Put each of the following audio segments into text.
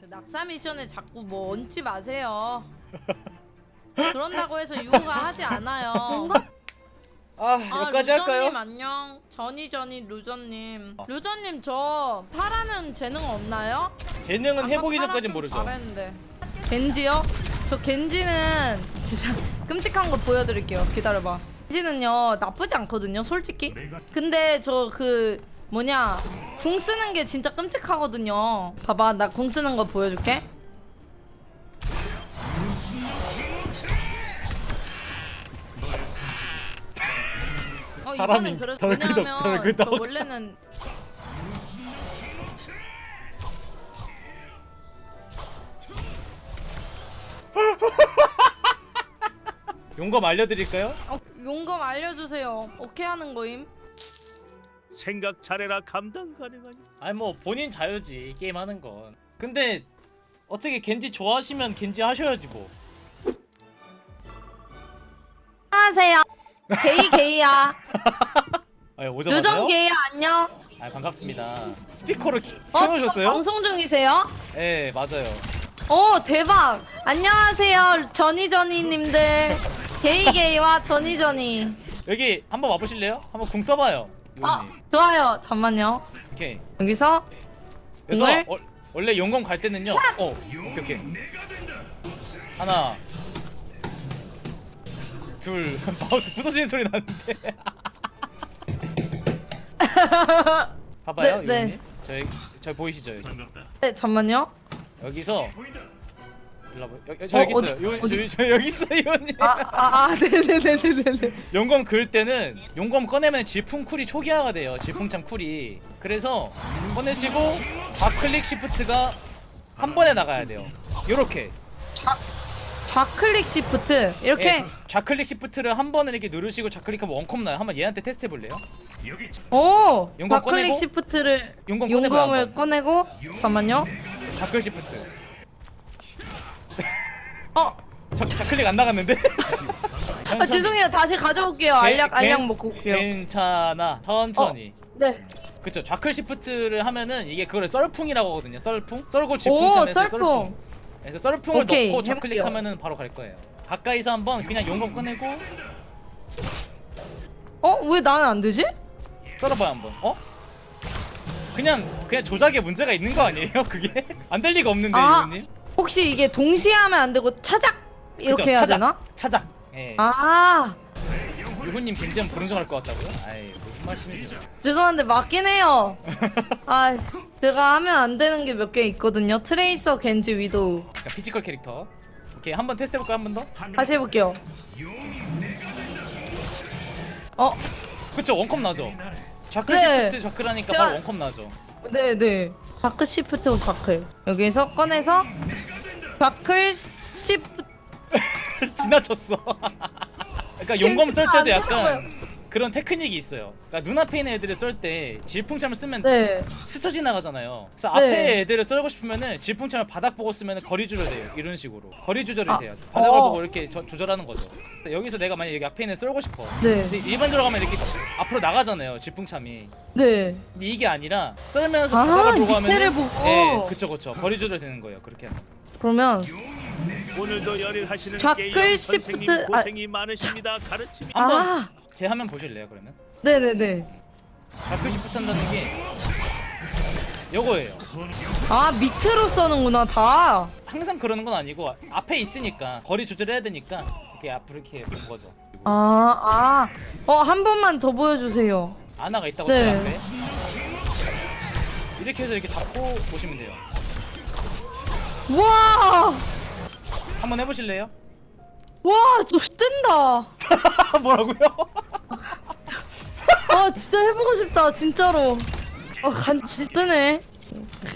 그 낙사 미션에 자꾸 뭐 얹지 마세요. 그런다고 해서 유가 하지 않아요. 아 아, 여기까지 루저님 할까요? 안녕. 전이 전이 루저님. 루저님 저 파라는 재능 없나요? 재능은 해보기 전까진 모르죠. 좀 잘했는데. 겐지요? 저 겐지는 진짜 끔찍한 거 보여드릴게요. 기다려봐. 겐지는요 나쁘지 않거든요, 솔직히. 근데 저 그 뭐냐 궁 쓰는 게 진짜 끔찍하거든요. 봐봐, 나 궁 쓰는 거 보여줄게. 어, 사람이 이거는 그래 덜그덕, 왜냐면 저 덜그덕. 원래는 용검 알려드릴까요? 어, 용검 알려주세요. 오케이 하는 거임. 생각 잘해라 감당 가능하니 아니 뭐 본인 자유지 게임 하는 건. 근데 어떻게 겐지 좋아하시면 겐지 하셔야지 뭐. 안녕하세요. 게이 게이야. 아 오자마자요? 요정 게이야 안녕. 아 반갑습니다. 스피커를 어, 지금 켜놓으셨어요? 방송 중이세요? 네 맞아요. 오 대박. 안녕하세요 전이 전이님들. 게이 게이와 전이 전이. 여기 한번 와보실래요? 한번 궁 써봐요. 아 요님. 좋아요. 잠만요. 오케이. 여기서 그래서? 어, 원래 용검 갈 때는요. 어 오케이 오케이. 하나. 둘 마우스 부서지는 소리 나는데. 봐봐요, 네, 네. 저희 저 보이시죠 여기. 네 잠만요. 여기서 일로 와봐. 여, 저 어, 여기 어디, 있어요. 요, 어디? 저, 저 여기 있어요, 요님. 아아아 네네네네네. 용검 그을 때는 용검 꺼내면 질풍 쿨이 초기화가 돼요. 질풍참 쿨이. 그래서 꺼내시고 좌클릭 시프트가 한 번에 나가야 돼요. 요렇게. 좌클릭 시프트 이렇게. 예, 좌클릭 시프트를 한 번을 이렇게 누르시고 좌클릭하면 원컵 나요. 한번 얘한테 테스트 해 볼래요? 오 용검 좌클릭 꺼내고? 시프트를 용검 꺼내봐요, 용검을 한번. 꺼내고 잠만요. 좌클릭 시프트. 어. 좌, 좌클릭 안 나갔는데? 아 죄송해요 다시 가져올게요 알약 알약 먹고 올게요 괜찮아. 천천히. 네 그쵸 좌클 시프트를 하면은 이게 그거를 썰풍이라고 하거든요 썰풍 썰고 오 질풍참에서 썰풍 그래서 썰풍을 오케이, 넣고 해볼게요. 좌클릭하면은 바로 갈 거예요 가까이서 한번 그냥 용검 꺼내고 어? 왜 나는 안 되지? 썰어봐요 한번 어? 그냥 그냥 조작에 문제가 있는 거 아니에요 그게? 안 될 리가 없는데 아. 이모님 혹시 이게 동시에 하면 안 되고 차작 이렇게 그죠? 해야 차작, 되나? 차작 예 아 유후님 겐지면 부릉정할 것 같다고요? 아이 무슨 말씀이시죠 죄송한데 맞긴 해요 아 제가 하면 안 되는 게 몇 개 있거든요 트레이서 겐지 위도우 그러니까 피지컬 캐릭터 오케이 한 번 테스트 해볼까요 한번 더? 다시 해볼게요 어? 그쵸 원컵 나죠 좌클 네. 시프트 좌클하니까 제가- 바로 원컵 나죠 네네. 좌클 시프트 좌클. 여기서 꺼내서 좌클 시프트 지나쳤어. 그러니까 용검 썰 때도 안 약간 그런 테크닉이 있어요. 그러니까 눈앞에 있는 애들을 썰 때 질풍참을 쓰면 네 스쳐 지나가잖아요. 그래서 네. 앞에 애들을 썰고 싶으면은 질풍참을 바닥 보고 쓰면 거리 조절돼요. 이런 식으로 거리 조절이 아, 돼요. 바닥을 어. 보고 이렇게 저- 조절하는 거죠. 여기서 내가 만약 여기 앞에 있는 애 썰고 싶어. 네. 근데 일반적으로 가면 이렇게 앞으로 나가잖아요. 질풍참이. 네. 근데 이게 아니라 썰면서 아, 바닥을 보고 밑에를 하면 보고. 예, 그쵸 그쵸. 거리 조절 되는 거예요. 그렇게 하면. 그러면 오늘도 열일하시는 좌클 게임 시프트- 선생님 아, 고생이 많으십니다 가르침이 한번 아 제 화면 보실래요? 그러면? 네네네 좌클 시프트 한다는 게 요거예요. 아 밑으로 써는구나 다 항상 그러는 건 아니고 앞에 있으니까 거리 조절해야 되니까 이렇게 앞으로 이렇게 본 거죠. 아, 아. 어, 한 번만 더 보여주세요. 아나가 있다고 네. 제 앞에 이렇게 해서 이렇게 잡고 보시면 돼요. 와! 한번 해보실래요? 와, 저 뜬다. 뭐라고요? 아, 진짜 해보고 싶다, 진짜로. 아, 간지 뜨네.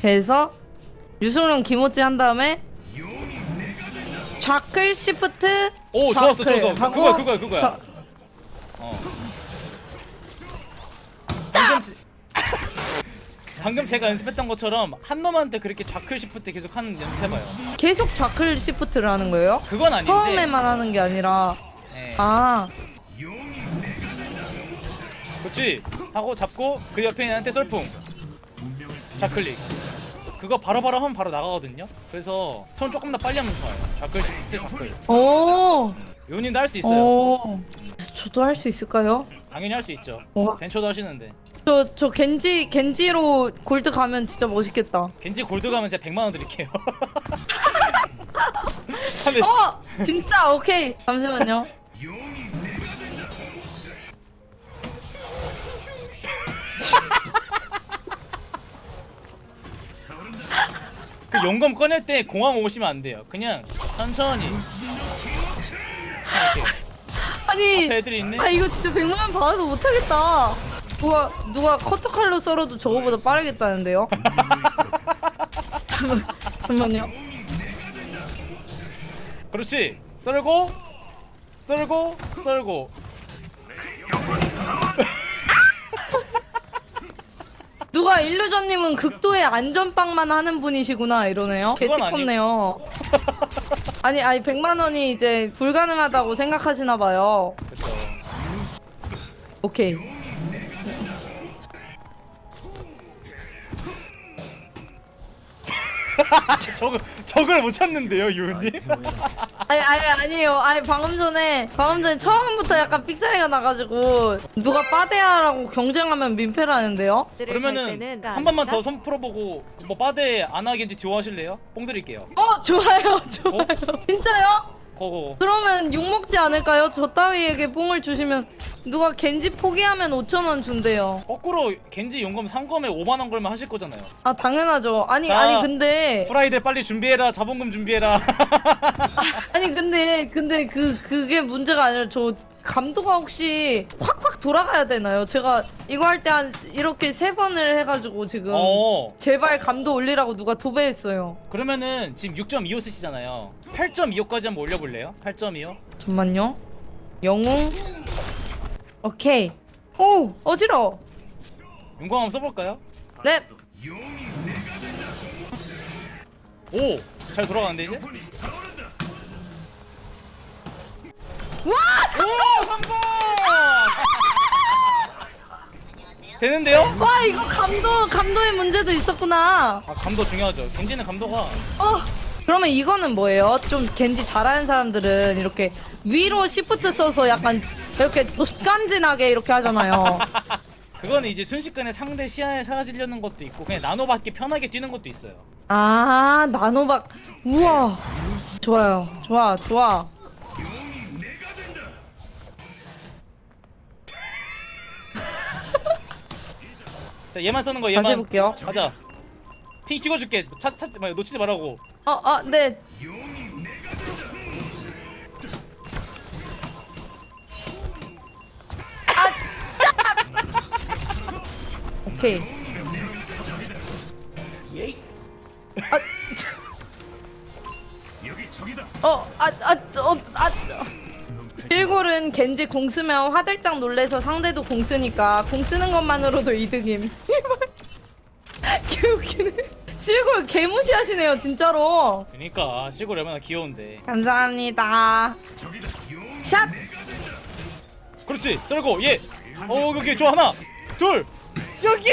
그래서, 유승룡 기모찌 한 다음에, 좌클 시프트. 오 좋았어 좌클 좋았어. 하고 그거야 그거야 그거야. 좌- 어. 방금 지- 방금 제가 연습했던 것처럼 한 놈한테 그렇게 좌클 시프트 계속 하는 연습해봐요. 계속 좌클 시프트를 하는 거예요? 그건 아닌데. 처음에만 하는 게 아니라, 네. 아, 그렇지 하고 잡고 그 옆에 있는 애한테 썰풍 좌클릭 그거 바로바로 하면 바로 나가거든요. 그래서 손 조금 더 빨리 하면 좋아요. 좌클 시프트 좌클. 오. 요님도 할 수 있어요. 오. 저도 할 수 있을까요? 당연히 할 수 있죠. 와. 벤처도 하시는데. 저, 저 겐지, 겐지로 골드 가면 진짜 멋있겠다. 겐지 골드 가면 제가 100만 원 드릴게요. 근데 어! 진짜 오케이. 잠시만요. 그 용검 꺼낼 때 공항 오시면 안 돼요. 그냥 천천히. 아니, 애들이 있네. 아 이거 진짜 100만 원 받아도 못하겠다. 누가 누가 커터칼로 썰어도 저거보다 빠르겠다는데요? 잠만, 잠만요. 그렇지. 썰고 썰고 썰고. 누가 일루전님은 극도의 안전빵만 하는 분이시구나 이러네요. 그건 개티컸네요. 아니 아니 100만 원이 이제 불가능하다고 생각하시나 봐요. 오케이. 저걸 저걸 못 찾는데요, 유은님? 아니 아니 아니에요. 아니 방금 전에 방금 전에 처음부터 약간 삑사리가 나가지고 누가 빠데야라고 경쟁하면 민폐라는데요. 그러면은 한 번만 더손 풀어보고 뭐 빠데 안 하겠지 듀오 하실래요? 뽕 드릴게요. 어 좋아요 좋아요. 진짜요? 고고. 그러면 욕 먹지 않을까요? 저 따위에게 뽕을 주시면 누가 겐지 포기하면 5천 원 준대요. 거꾸로 겐지 용검 3검에 5만 원 걸면 하실 거잖아요. 아 당연하죠. 아니 자, 아니 근데 프라이드 빨리 준비해라. 자본금 준비해라. 아니 근데 근데 그 그게 문제가 아니라 저 감도가 혹시 확확 돌아가야 되나요? 제가 이거 할 때 한 이렇게 세 번을 해가지고 지금 어. 제발 감도 올리라고 누가 도배했어요. 그러면은 지금 6.25 쓰시잖아요. 8.25까지 한번 올려볼래요? 8.25? 잠만요. 영웅. 오케이. 오 어지러. 용광 한번 써볼까요? 네. 오! 잘 돌아가는데 이제? 와 오! 성공! 되는데요? 와 이거 감도 감도의 문제도 있었구나. 아 감도 중요하죠. 겐지는 감도가 어. 그러면 이거는 뭐예요? 좀 겐지 잘하는 사람들은 이렇게 위로 시프트 써서 약간 이렇게 또 깐진하게 이렇게 하잖아요. 그거는 이제 순식간에 상대 시야에 사라지려는 것도 있고 그냥 나노받기 편하게 뛰는 것도 있어요. 아 나노박 우와 좋아요 좋아 좋아 자, 얘만 쓰는 거 다시 얘만 해볼게요 가자. 핑 찍어줄게. 차, 차, 뭐, 놓치지 말라고. 어 어 네. 오케이. 여기 저기다. 어 아 아 어 아 실골은 겐지 공 쓰면 화들짝 놀래서 상대도 공 쓰니까 공 쓰는 것만으로도 이득임 개웃기네 개무시하시네요 진짜로 그러니까 시골 얼마나 귀여운데. 감사합니다 샷 그렇지. 썰고 얘. 어 여기 좋아 하나, 둘. 여기.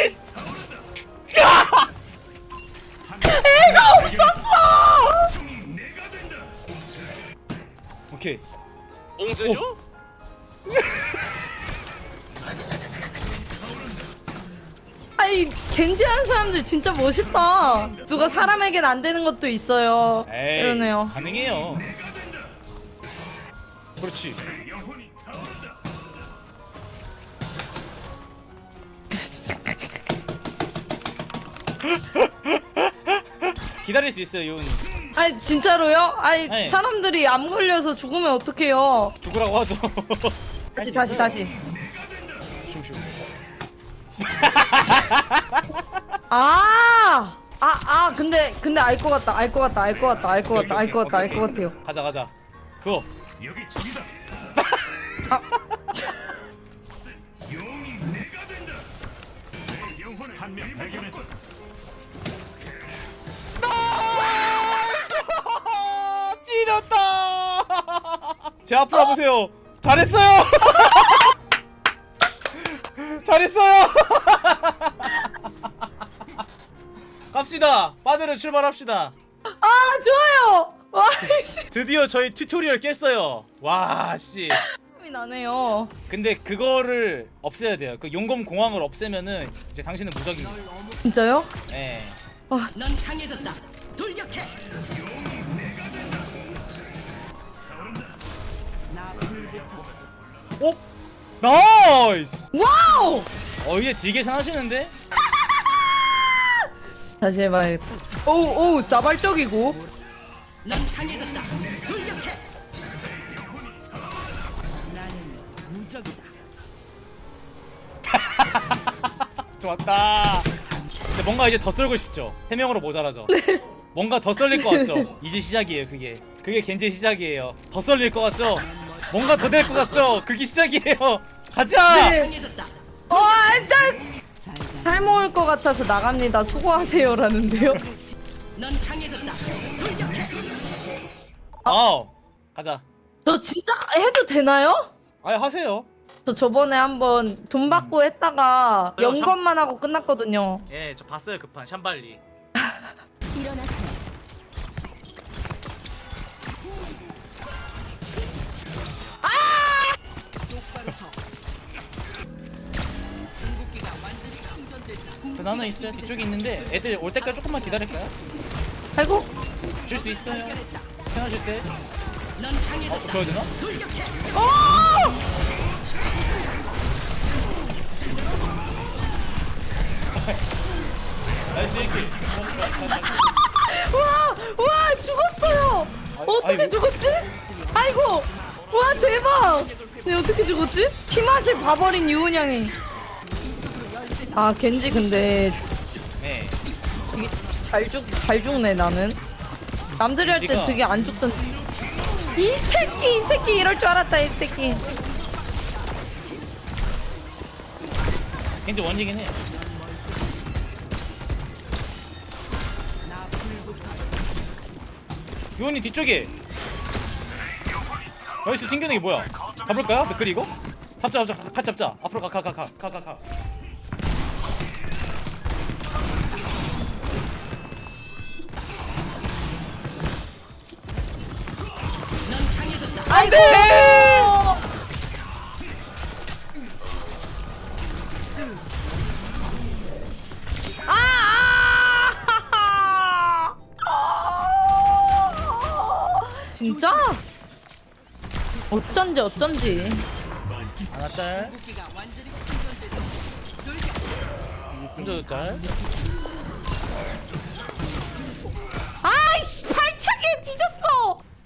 애가 없었어 오케이. 옹세죠? 겐지 하는 사람들 진짜 멋있다 누가 사람에겐 안 되는 것도 있어요 에이. 이러네요 가능해요. 그렇지. 기다릴 수 있어요, 요은. 아니 진짜로요? 아니 네. 사람들이 암 걸려서 죽으면 어떡해요 죽으라고 하죠. 다시 다시 다시 슝슝. 아! 아, 아, 근데, 근데 알 것 같다, 알 것 같다, 알 것 같다, 알 것 같다, 알 것 같다, 알 것 같아요. 가자 가자. 그거. 여기 저기다. 아, 영혼의 한명 발견했다. 찌렸다. 제 앞으로 와보세요. 잘했어요. 잘했어요. 갑시다. 빠데로 출발합시다. 아 좋아요. 와 씨. 드디어 저희 튜토리얼 깼어요. 와 씨. 이 나네요. 근데 그거를 없애야 돼요. 그 용검 공황을 없애면은 이제 당신은 무적입니다. 진짜요? 예. 와넌 강해졌다. 돌격해. 오! 나이스! 와우. 어 이게 되게 상하시는데? 다시 해봐야겠다. 오오 싸발적이고. 넌 강해졌다. 돌격해. 나는 무적이다. 좋았다. 근데 뭔가 이제 더 썰고 싶죠. 세 명으로 모자라죠. 뭔가 더 썰릴 것 같죠. 이제 시작이에요. 그게 그게 겐제 시작이에요. 더 썰릴 것 같죠. 뭔가 더 될 것 같죠. 그게 시작이에요. 가자. 네. 어 일단 잘 먹을 것 같아서 나갑니다. 수고하세요라는데요. 넌 강해졌다. 돌격해. 아우 가자. 저 진짜 해도 되나요? 아예 하세요. 저 저번에 한번 돈 받고 했다가 왜요? 연금만 하고 끝났거든요. 예, 저 봤어요 급한 샴발리. 저 나는 있어요. 뒤쪽에 있는데 애들 올 때까지 조금만 기다릴까요? 아이고 줄 수 있어요. 편하실 때. 넌 강해졌다. 어, 줘야 되나? 돌격해. 나이스 이렇게. 와, 와 죽었어요. 어떻게 아이고. 죽었지? 아이고, 와 대박. 네 어떻게 죽었지? 피맛을 봐버린 유은양이. 아 겐지 근데 네. 되게 잘 죽 잘 죽네 나는. 남들이 할 때 겐지가- 되게 안 죽던. 이 새끼 이 새끼 이럴 줄 알았다 이 새끼. 겐지 원이긴 해. 유원이 뒤쪽에. 나이스 튕겨내기 뭐야? 잡을까요? 맥그리 이거? 잡자 잡자 같이 잡자. 앞으로 가가가가가가 강해졌다. 아이고. 아! 진짜? 어쩐지 어쩐지. 하나 짤. 손조 짤.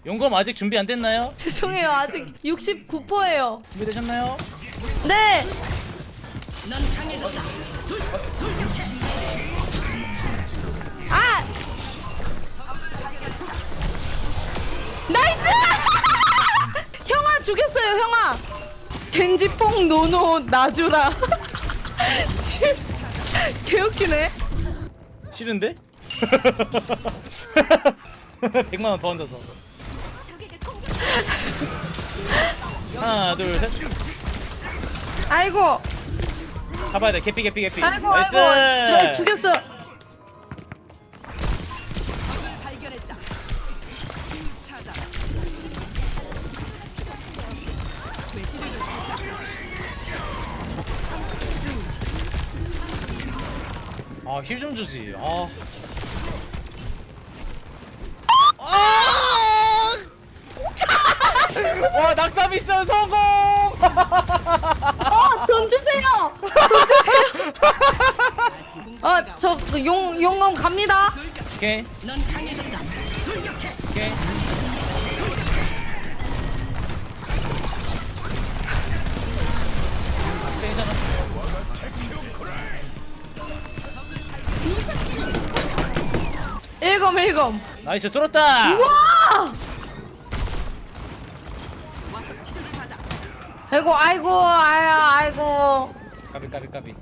용검 아직 준비 안 됐나요? 죄송해요 아직 69%예요. 준비되셨나요? 네. 아! 나이스! 형아 죽였어요 형아. 겐지뽕 노노 나주라. 씨, 개웃기네. 싫은데? 100만 원 더 얹어서. 하나, 둘, 셋. 아이고 잡아야 돼. 개피, 개피, 개피. 아이고 나이스. 아이고 저 죽였어. 발견했다. 차다. 아, 힐 좀 주지. 아. 아! 와, 낙사 미션 성공! 어, 돈 주세요. 돈 주세요. 어 저용 용검 갑니다. 오케이, 넌 강해졌다. 돌격해. 오케이. 괜찮아. 일검 일검. 나이스, 뚫었다! 와! 와 아이고 아이고 아야 아이고 까비 까비 까비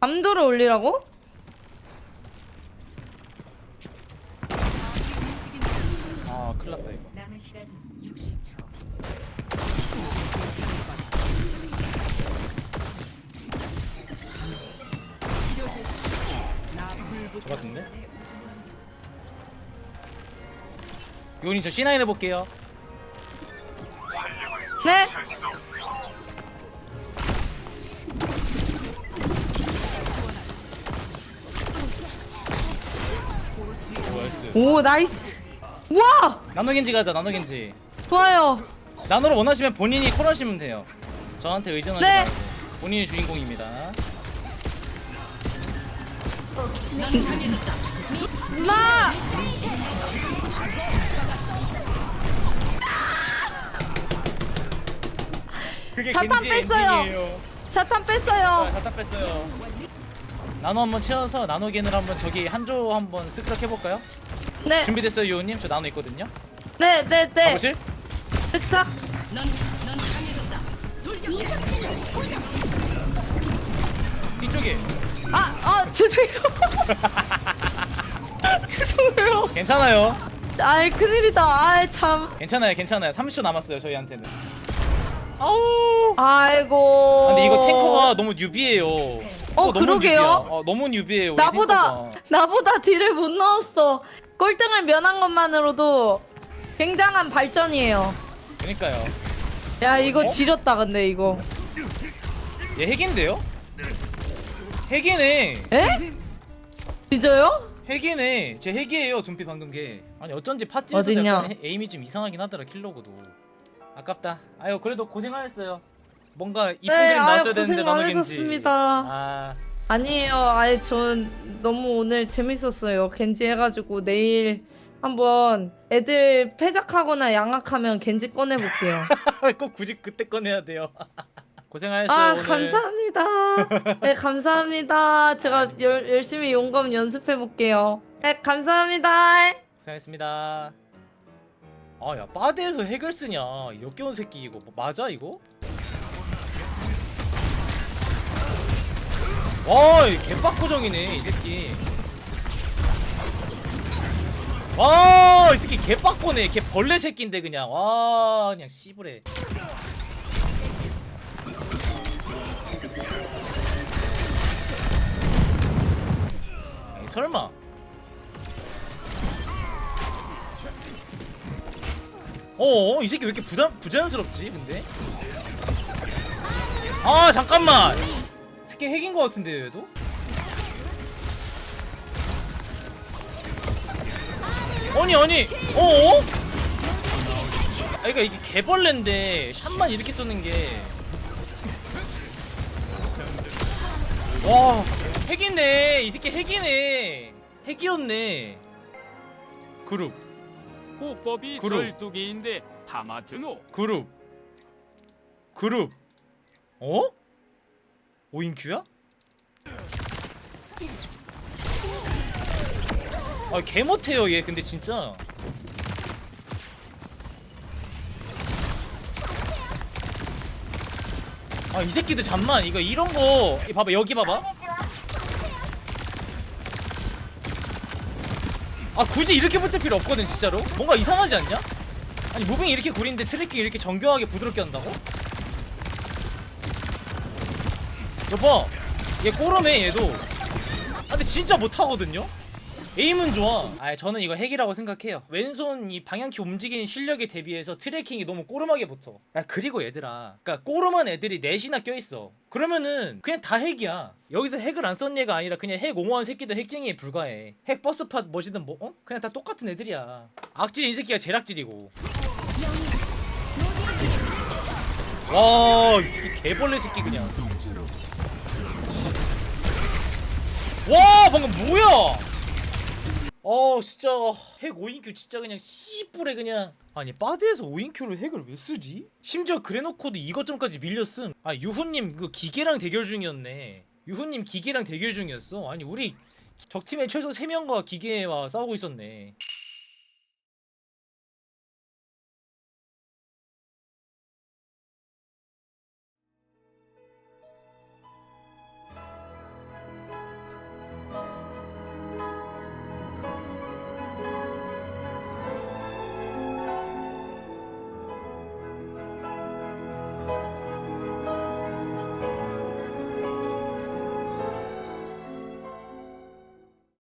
감도를 올리라고? 아 큰일 났다 이거 남은 시간 60초. 저같은데 요님 저 C9 해볼게요 네. 나이스 오 나이스. 우와 나노겐지 가자 나노겐지 좋아요. 나노를 원하시면 본인이 콜하시면 돼요 저한테 의존하지 네. 마세요 본인이 주인공입니다 그게 자탄 겐지의 뺐어요. 엔딩이에요. 자탄 자, 뺐어요. 자탄 뺐어요 나노 한번 채워서 나노 겐을 한번 저기 한조 한번 쓱싹 해볼까요? 네. 준비됐어요 요님? 저 나노 있거든요 네, 네, 네. 가보실? 쓱싹. 이쪽에 아, 아, 죄송해요. 죄송해요. 괜찮아요 아이, 큰일이다. 아이, 참. 괜찮아요 괜찮아요 30초 남았어요 저희한테는 아우 아이고. 아, 근데 이거 탱커가 너무 뉴비예요 어, 너무 그러게요. 뉴비야. 어, 너무 뉴비예요 우리 나보다, 탱커가. 나보다 딜을 못 넣었어. 꼴등을 면한 것만으로도 굉장한 발전이에요. 그러니까요 야, 이거 어? 지렸다, 근데 이거. 얘 핵인데요? 핵이네 에? 진짜요? 핵이네 제 핵이에요 둠피 방금 게 아니 어쩐지 팟찌에서 어딨냐? 약간 해- 에임이 좀 이상하긴 하더라 킬러고도 아깝다 아유 그래도 고생하셨어요 뭔가 이쁜 네, 그림 아유, 나왔어야 되는데 고생 나노 겐지 많으셨습니다. 아 아니에요. 아예 전 너무 오늘 재밌었어요. 겐지 해가지고 내일 한번 애들 패작하거나 양악하면 겐지 꺼내볼게요. 꼭 굳이 그때 꺼내야 돼요 고생하셨어요 아 오늘 감사합니다. 네 감사합니다. 제가 열, 열심히 용감 연습해 볼게요. 네 감사합니다. 고생했습니다 아야 바드에서 핵을 쓰냐 역겨운 새끼 이거 뭐 맞아 이거? 와이 개빡고정이네 이 새끼 와 이 새끼 개빡고네 개 벌레 새끼인데 그냥 와 그냥 씨부래 설마. 어, 이 새끼 왜 이렇게 부담 부자연스럽지? 근데? 아 잠깐만! 새끼 핵인 것 같은데 얘도? 아니 아니 어? 아 그러니까 이게 개벌레인데 샷만 이렇게 쏘는 게와 핵이네. 이 새끼 핵이네. 핵이었네. 그룹. 호법이 그룹. 절두개인데 다 맞으노. 그룹. 그룹. 어? 오인큐야? 아 개못해요 얘 근데 진짜. 아 이 새끼도 잠만. 이거 이런 거. 이 봐봐 여기 봐봐 아 굳이 이렇게 붙을 필요 없거든 진짜로 뭔가 이상하지 않냐? 아니 무빙이 이렇게 구린데 트래킹 이렇게 정교하게 부드럽게 한다고? 여봐 얘 꼬르네 얘도 아 근데 진짜 못하거든요? 에임은 좋아. 아 저는 이거 핵이라고 생각해요. 왼손 이 방향키 움직이는 실력에 대비해서 트래킹이 너무 꼬름하게 붙어. 아 그리고 얘들아 그니까 꼬름한 애들이 넷이나 껴있어. 그러면은 그냥 다 핵이야. 여기서 핵을 안 썼 얘가 아니라 그냥 핵 옹호한 새끼도 핵쟁이에 불과해. 핵 버스팟 뭐시든 뭐 어? 그냥 다 똑같은 애들이야. 악질이 이 새끼가 제일 악질이고. 와이 새끼 개벌레 새끼 그냥. 와 방금 뭐야 어 진짜. 핵 5인큐 진짜 그냥 씨뿔에 그냥. 아니 바드에서 5인큐를 핵을 왜 쓰지? 심지어 그래놓고도 이것점까지 밀렸음. 아 유후님 그 기계랑 대결 중이었네. 유후님 기계랑 대결 중이었어. 아니 우리 적팀에 최소 3명과 기계와 싸우고 있었네